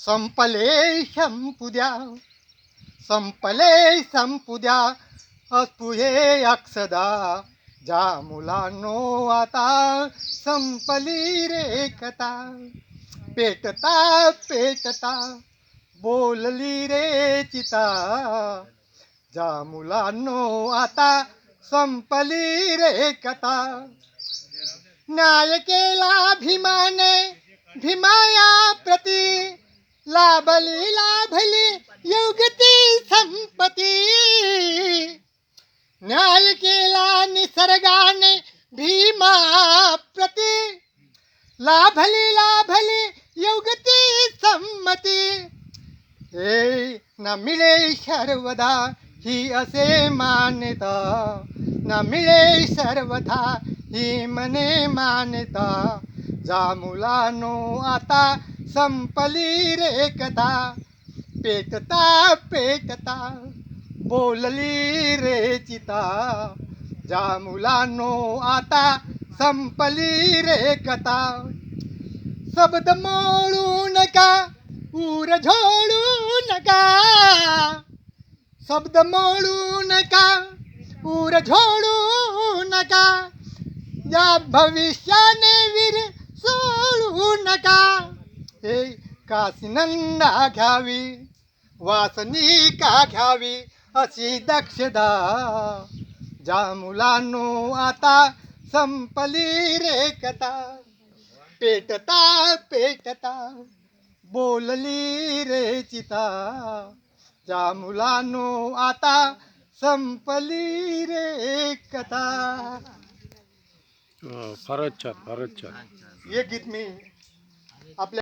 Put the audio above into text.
संपले संपुद्या संपले संपुद्या असू हे अक्षदा। ज्या मुलांनो, आता संपली रे कथा पेटता पेटता। बोलली रे चिता। ज्या मुलांनो, आता संपली रे कथा न्याय केला भीमाने भीमाया प्रती। लाभली लाभली योगती संपती न्याय केला निसर्गाने भीमा प्रती। लाभली लाभली योगती संमती हे न मिळे सर्वदा ही असे मान्यता न मिळे सर्वथा ही मने मान्यता जा मुलानो आता संपली रे कथा पेटता पेटता बोलली रे चिता, जा मुलानो आता, संपली रे कथा। शब्द मोडू नका, ऊर झोडू नका। शब्द मोडू नका, ऊर झोडू नका। या भविष्याने वीर सोडू नका। कासिनंदा घ्यावी वासनी का घ्यावी अशी दक्षता ज्या मुलांनो आता संपली रे कथा पेटता पेटता बोलली रे चिता। ज्या मुलांनो आता संपली रे कथा। अं, फारच छान फारच छान. हे गीत मी आपल्या